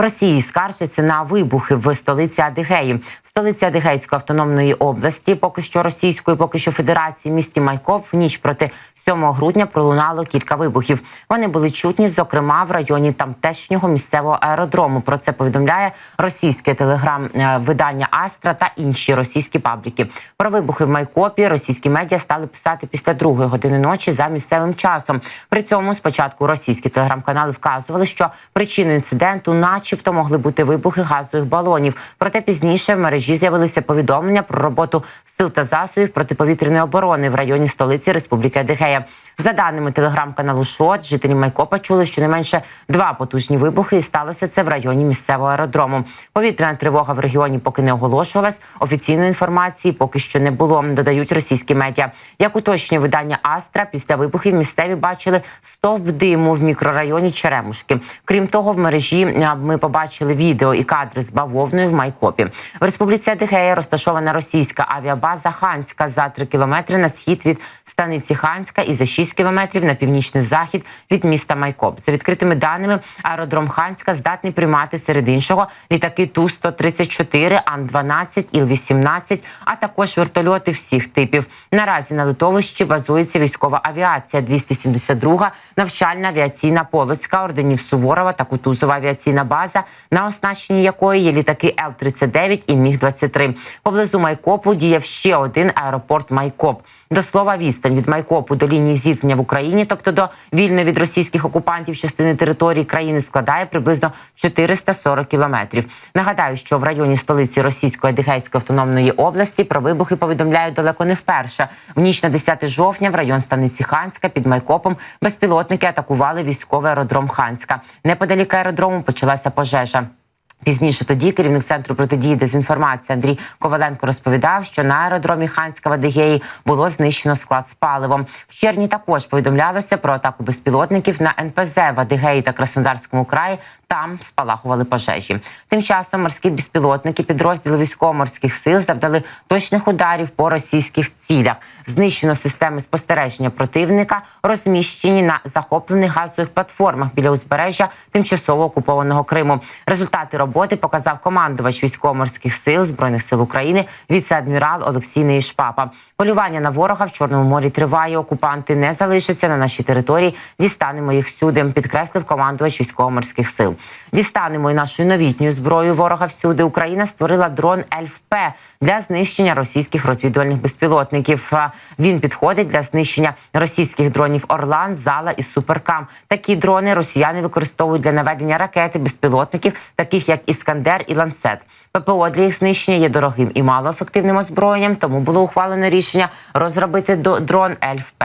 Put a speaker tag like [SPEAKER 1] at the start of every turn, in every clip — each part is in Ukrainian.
[SPEAKER 1] Росії скаржаться на вибухи в столиці Адигеї. В столиці Адигейської автономної області, поки що російської, поки що федерації, місті Майкоп в ніч проти 7 грудня пролунало кілька вибухів. Вони були чутні, зокрема в районі тамтешнього місцевого аеродрому. Про це повідомляє російське телеграм-видання Астра та інші російські пабліки. Про вибухи в Майкопі російські медіа стали писати після другої години ночі за місцевим часом. При цьому спочатку російські телеграм-канали вказували, що причиною інциденту, начебто, могли бути вибухи газових балонів. Проте пізніше в мережі з'явилися повідомлення про роботу сил та засобів протиповітряної оборони в районі столиці Республіки Адигея. За даними телеграм-каналу ШОТ, жителі Майкопа чули щонайменше два потужні вибухи, і сталося це в районі місцевого аеродрому. Повітряна тривога в регіоні поки не оголошувалась. Офіційної інформації поки що не було. Додають російські медіа. Як уточнює видання Астра, після вибухів місцеві бачили стовп диму в мікрорайоні Черемушки. Крім того, в мережі ми побачили відео і кадри з бавовною в Майкопі. В республіці Адигея розташована російська авіабаза Ханська за 3 кілометри на схід від станиці Ханська і за 6 кілометрів на північний захід від міста Майкоп. За відкритими даними, аеродром Ханська здатний приймати серед іншого літаки Ту 134 Ан 12 Іл 18 а також вертольоти всіх типів. Наразі на литовищі базується військова авіація 272 навчальна авіаційна Полоцька орденів Суворова та Кутузова авіаційна база, на оснащенні якої є літаки Л 39 і Міг 23 Поблизу Майкопу діяв ще один аеропорт Майкоп. До слова, відстань від Майкопу до лінії зіткнення в Україні, тобто до вільної від російських окупантів частини території країни, складає приблизно 440 кілометрів. Нагадаю, що в районі столиці Російської Адигейської автономної області про вибухи повідомляють далеко не вперше. В ніч на 10 жовтня в район станиці Ханська під Майкопом безпілотники атакували військовий аеродром Ханська. Неподалік аеродрому почалася пожежа. Пізніше тоді керівник центру протидії дезінформації Андрій Коваленко розповідав, що на аеродромі Ханська в Адигеї було знищено склад з паливом. В червні також повідомлялося про атаку безпілотників на НПЗ в Адигеї та Краснодарському краї. Там спалахували пожежі. Тим часом морські безпілотники підрозділи військово-морських сил завдали точних ударів по російських цілях. Знищено системи спостереження противника, розміщені на захоплених газових платформах біля узбережжя тимчасово окупованого Криму. Результати роботи показав командувач військово-морських сил збройних сил України, віце-адмірал Олексій Неїшпапа. Полювання на ворога в чорному морі триває. Окупанти не залишаться на нашій території. Дістанемо їх всюди. Підкреслив командувач військово-морських сил. Дістанемо і нашою новітньою зброєю ворога всюди. Україна створила дрон ЛФП для знищення російських розвідувальних безпілотників. Він підходить для знищення російських дронів Орлан, Зала і Суперкам. Такі дрони росіяни використовують для наведення ракети безпілотників, таких як Іскандер і Ланцет. ППО для їх знищення є дорогим і малоефективним озброєнням, тому було ухвалено рішення розробити дрон ЛФП.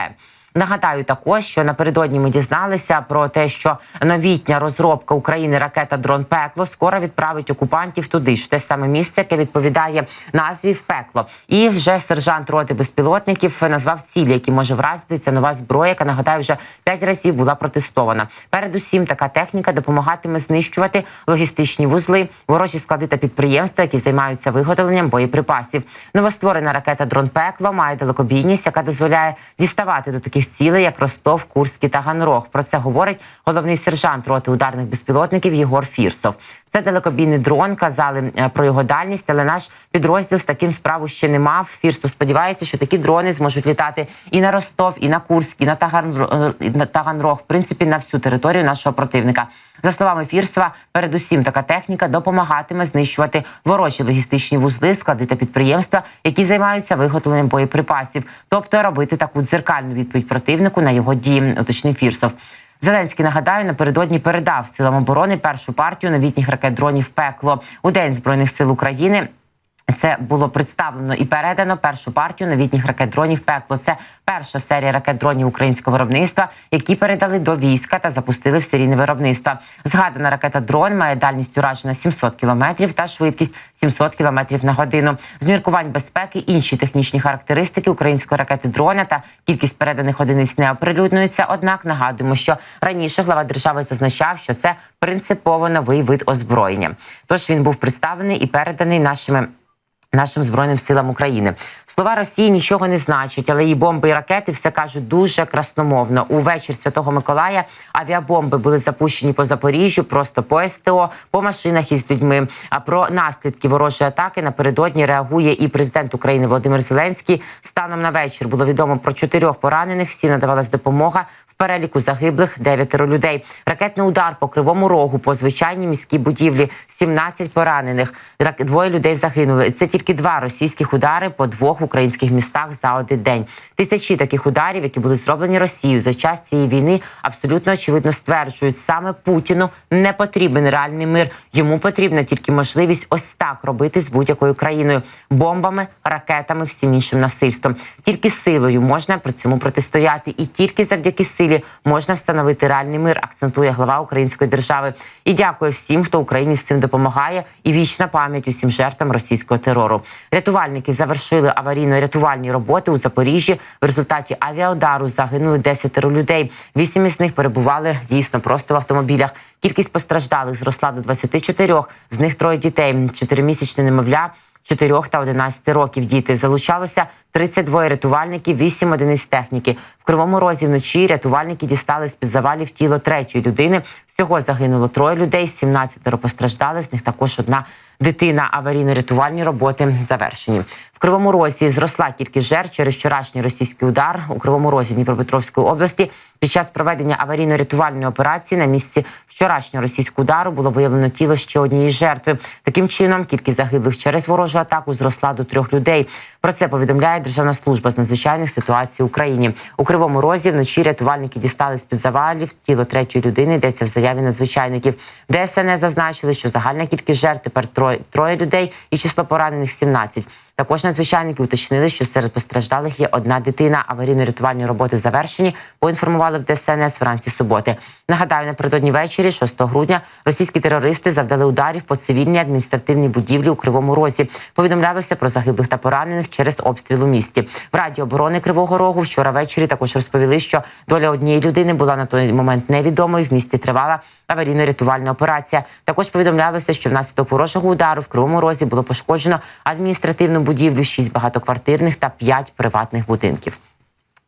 [SPEAKER 1] Нагадаю також, що напередодні ми дізналися про те, що новітня розробка України ракета дрон пекло скоро відправить окупантів туди ж те саме місце, яке відповідає назві в пекло. І вже сержант роти безпілотників назвав цілі, які може вразити ця нова зброя, яка нагадаю вже п'ять разів була протестована. Передусім, така техніка допомагатиме знищувати логістичні вузли, ворожі склади та підприємства, які займаються виготовленням боєприпасів. Новостворена ракета дрон пекло має далекобійність, яка дозволяє діставати до таких цілей, як Ростов, Курський та Ганрог. Про це говорить головний сержант роти ударних безпілотників Єгор Фірсов. Це далекобійний дрон. Казали е, про його дальність, але наш підрозділ з таким справу ще не мав. Фірсов сподівається, що такі дрони зможуть літати і на Ростов, і на Курськ, Таганрог, і на Таганрог, в принципі, на всю територію нашого противника. За словами Фірсова, передусім така техніка допомагатиме знищувати ворожі логістичні вузли, склади та підприємства, які займаються виготовленням боєприпасів, тобто робити таку дзеркальну відповідь противнику на його дії, уточнив Фірсов. Зеленський нагадаю напередодні передав силам оборони першу партію новітніх ракет дронів пекло у день збройних сил України. Це було представлено і передано першу партію новітніх ракет дронів пекло. Це перша серія ракет дронів українського виробництва, які передали до війська та запустили в серійне виробництво. Згадана ракета дрон має дальність ураження 700 кілометрів та швидкість 700 кілометрів на годину. З міркувань безпеки інші технічні характеристики української ракети дрона та кількість переданих одиниць не оприлюднюються. Однак нагадуємо, що раніше глава держави зазначав, що це принципово новий вид озброєння. Тож він був представлений і переданий нашими. Нашим збройним силам України Слова Росії нічого не значать, але її бомби і ракети все кажуть дуже красномовно. У вечір Святого Миколая авіабомби були запущені по Запоріжжю, просто по СТО, по машинах із людьми. А про наслідки ворожої атаки напередодні реагує і президент України Володимир Зеленський. Станом на вечір було відомо про чотирьох поранених. Всім надавалась допомога. Переліку загиблих дев'ятеро людей. Ракетний удар по кривому рогу по звичайній міській будівлі. 17 поранених. Двоє людей загинули. Це тільки два російських удари по двох українських містах за один день. Тисячі таких ударів, які були зроблені Росією за час цієї війни, абсолютно очевидно стверджують, саме Путіну не потрібен реальний мир. Йому потрібна тільки можливість ось так робити з будь-якою країною бомбами, ракетами, всім іншим насильством. Тільки силою можна при цьому протистояти, і тільки завдяки силі можна встановити реальний мир. Акцентує глава української держави. І дякує всім, хто Україні з цим допомагає. І вічна пам'ять усім жертвам російського терору. Рятувальники завершили аварійно-рятувальні роботи у Запоріжжі. В результаті авіаудару загинули 10 людей. Вісім із них перебували дійсно просто в автомобілях. Кількість постраждалих зросла до 24, з них троє дітей, чотиримісячне немовля. 4 та 11 років діти залучалося 32 рятувальників, 8 одиниць техніки. В кривому розі вночі рятувальники дістали з під завалів тіло третьої людини. Всього загинуло троє людей, 17 постраждали. З них також одна дитина. Аварійно-рятувальні роботи завершені. В кривому розі зросла кількість жертв через вчорашній російський удар у кривому розі Дніпропетровської області. Під час проведення аварійно-рятувальної операції на місці вчорашнього російського удару було виявлено тіло ще однієї жертви. Таким чином, кількість загиблих через ворожу атаку зросла до трьох людей. Про це повідомляє Державна служба з надзвичайних ситуацій в Україні. У кривому розі вночі рятувальники дістали з під завалів тіло третьої людини. Йдеться в заяві надзвичайників. ДСНС зазначили, що загальна кількість жертв тепер троє, троє людей і число поранених 17. Також надзвичайники уточнили, що серед постраждалих є одна дитина. Аварійно-рятувальні роботи завершені. Поінформували в ДСНС вранці суботи. Нагадаю, напередодні ввечері, 6 грудня, російські терористи завдали ударів по цивільній адміністративній будівлі у Кривому Розі. Повідомлялося про загиблих та поранених через обстріл у місті. В Раді оборони Кривого Рогу вчора ввечері також розповіли, що доля однієї людини була на той момент невідомою. В місті тривала аварійно-рятувальна операція. Також повідомлялося, що внаслідок ворожого удару в Кривому Розі було пошкоджено адміністративну будівлю, 6 багатоквартирних та 5 приватних будинків.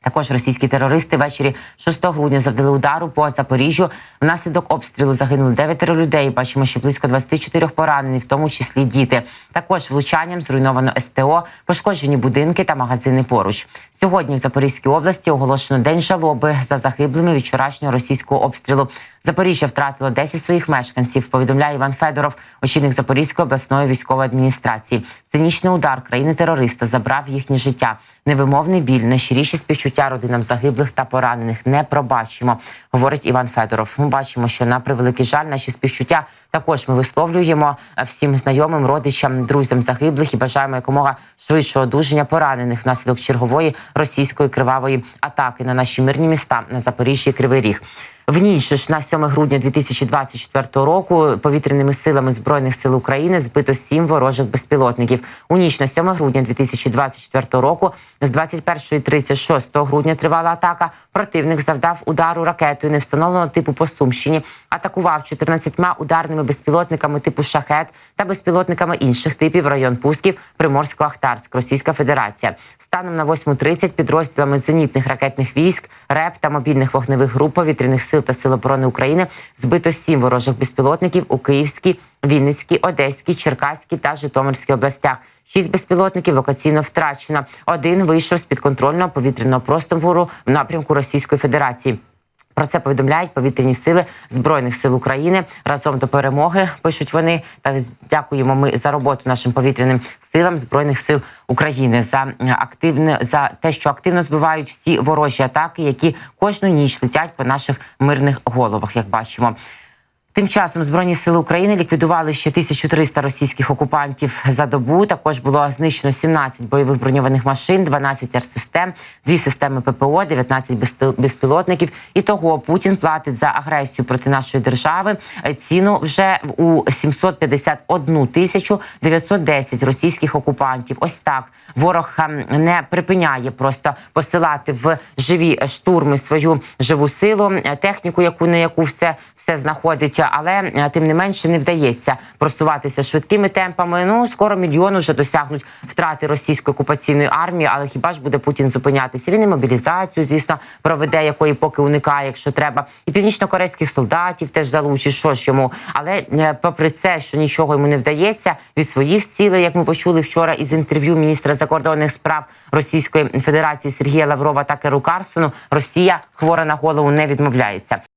[SPEAKER 1] Також російські терористи ввечері 6 грудня завдали удару по Запоріжжю. Внаслідок обстрілу загинули 9 людей. Бачимо, що близько 24 поранені, в тому числі діти. Також влучанням зруйновано СТО, пошкоджені будинки та магазини поруч. Сьогодні в Запорізькій області оголошено день жалоби за загиблими від вчорашнього російського обстрілу. Запоріжжя втратило 10 своїх мешканців. Повідомляє Іван Федоров, очільник Запорізької обласної військової адміністрації. Цинічний удар країни-терориста забрав їхнє життя. Невимовний біль, найщиріші співчуття родинам загиблих та поранених. Не пробачимо, говорить Іван Федоров. Ми бачимо, що на превеликий жаль, наші співчуття також ми висловлюємо всім знайомим, родичам, друзям загиблих і бажаємо якомога швидшого одужання поранених внаслідок чергової російської кривавої атаки на наші мирні міста на Запоріжжі і Кривий Ріг. В ніч на 7 грудня 2024 року повітряними силами збройних сил України збито сім ворожих безпілотників. У ніч на 7 грудня 2024 року з 21.36 грудня тривала атака. Противник завдав удару ракетою невстановленого типу по Сумщині, атакував 14 ударними безпілотниками типу шахет та безпілотниками інших типів район Пусків Приморсько-Ахтарськ, Російська Федерація. Станом на 8.30 підрозділами зенітних ракетних військ, РЕП та мобільних вогневих груп повітряних сил та сил оборони України збито сім ворожих безпілотників у Київській, Вінницькій, Одеській, Черкаській та Житомирській областях. Шість безпілотників локаційно втрачено. Один вийшов з підконтрольного повітряного простору в напрямку Російської Федерації. Про це повідомляють повітряні сили збройних сил України разом до перемоги. Пишуть вони Так, дякуємо ми за роботу нашим повітряним силам збройних сил України за активне за те, що активно збивають всі ворожі атаки, які кожну ніч летять по наших мирних головах, як бачимо. Тим часом збройні сили України ліквідували ще 1300 російських окупантів за добу. Також було знищено 17 бойових броньованих машин, 12 артсистем, 2 системи ППО, 19 безпілотників. І того Путін платить за агресію проти нашої держави ціну вже у 751 тисячу 910 російських окупантів. Ось так ворог не припиняє просто посилати в живі штурми свою живу силу, техніку, яку на яку все, все знаходить але е, тим не менше не вдається просуватися швидкими темпами. Ну скоро мільйон уже досягнуть втрати російської окупаційної армії. Але хіба ж буде Путін зупинятися? Він і мобілізацію, звісно, проведе, якої поки уникає, якщо треба, і північнокорейських солдатів теж залучить. Що ж йому, але е, попри це, що нічого йому не вдається від своїх цілей, як ми почули вчора із інтерв'ю міністра закордонних справ Російської Федерації Сергія Лаврова та Керу Карсону, Росія хвора на голову не відмовляється.